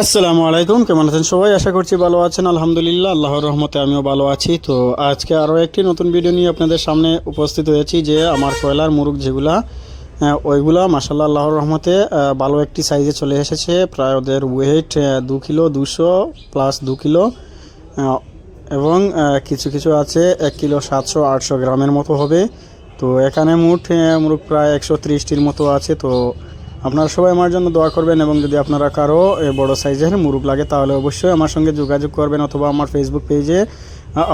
আসসালামু আলাইকুম কেমন আছেন সবাই? আশা করছি ভালো আছেন আলহামদুলিল্লাহ। আল্লাহর রহমতে আমিও ভালো আছি। তো আজকে আরও একটি নতুন ভিডিও নিয়ে আপনাদের সামনে উপস্থিত হয়েছি যে আমার কয়লার মুরগ যেগুলা ওইগুলা মাসাল্লাহ আল্লাহর রহমতে ভালো একটি সাইজে চলে এসেছে। প্রায় ওদের ওয়েট দু কিলো দুশো প্লাস দু কিলো এবং কিছু কিছু আছে এক কিলো সাতশো আটশো গ্রামের মতো হবে। তো এখানে আহ, মুরগ প্রায় একশো ত্রিশটির মতো আছে। তো আপনারা সবাই আমার জন্য দোয়া করবেন এবং যদি আপনারা কারও বড় সাইজের মুরগ লাগে, তাহলে অবশ্যই আমার সঙ্গে যোগাযোগ করবেন অথবা আমার ফেসবুক পেজে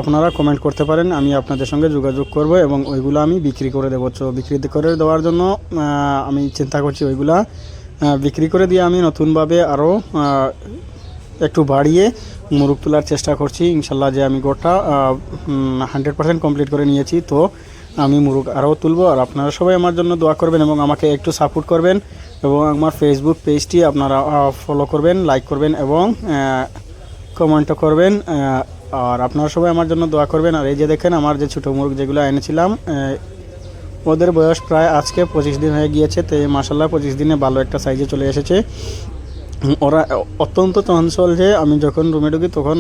আপনারা কমেন্ট করতে পারেন, আমি আপনাদের সঙ্গে যোগাযোগ করব এবং ওইগুলো আমি বিক্রি করে দেবো। তো বিক্রি করে দেওয়ার জন্য আমি চিন্তা করছি ওইগুলা বিক্রি করে দিয়ে আমি নতুনভাবে আরও একটু বাড়িয়ে মুরগ তোলার চেষ্টা করছি। ইনশাল্লাহ যে আমি গোটা হান্ড্রেড পার্সেন্ট কমপ্লিট করে নিয়েছি। তো আমি মুরগ আরও তুলবো আর আপনারা সবাই আমার জন্য দোয়া করবেন এবং আমাকে একটু সাপোর্ট করবেন এবং আমার ফেসবুক পেজটি আপনারা ফলো করবেন লাইক করবেন এবং কমেন্টও করবেন আর আপনারা সবাই আমার জন্য দোয়া করবেন। আর এই যে দেখেন আমার যে ছোটো মুরগ যেগুলো এনেছিলাম ওদের বয়স প্রায় আজকে পঁচিশ দিন হয়ে গিয়েছে। তো মাসাল্লাহ পঁচিশ দিনে ভালো একটা সাইজে চলে এসেছে। ওরা অত্যন্ত চঞ্চল যে আমি যখন রুমে ঢুকি তখন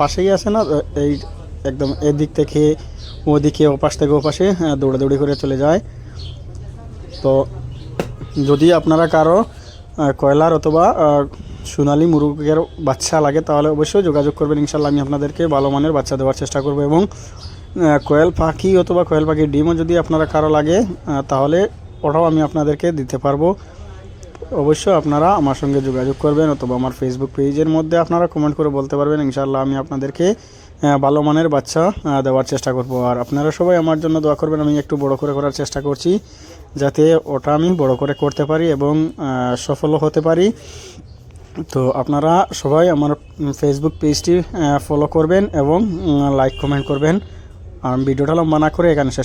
পাশেই আসে না, এই একদম এদিক থেকে ওদিকে ওপাশ থেকে ওপাশে দৌড়াদৌড়ি করে চলে যায়। তো যদি আপনারা কারও কয়লার অথবা সোনালী মুরগের বাচ্চা লাগে, তাহলে অবশ্যই যোগাযোগ করবেন। ইনশাল্লাহ আমি আপনাদেরকে ভালো মানের বাচ্চা দেওয়ার চেষ্টা করব এবং কোয়েল পাখি অথবা কোয়েল পাখির ডিমও যদি আপনারা কারও লাগে তাহলে ওটাও আমি আপনাদেরকে দিতে পারব। অবশ্যই আপনারা আমার সঙ্গে যোগাযোগ করবেন অথবা আমার ফেসবুক পেজের মধ্যে আপনারা কমেন্ট করে বলতে পারবেন, ইনশাআল্লাহ আমি আপনাদেরকে ভালো মানের বাচ্চা দেওয়ার চেষ্টা করব। আর আপনারা সবাই আমার জন্য দোয়া করবেন, আমি একটু বড় করে করার চেষ্টা করছি, যাতে ওটা আমি বড় করে করতে পারি এবং সফলও হতে পারি। তো আপনারা সবাই আমার ফেসবুক পেজটি ফলো করবেন এবং লাইক কমেন্ট করবেন। আর ভিডিওটা লম্বা না করে এখানে শেষ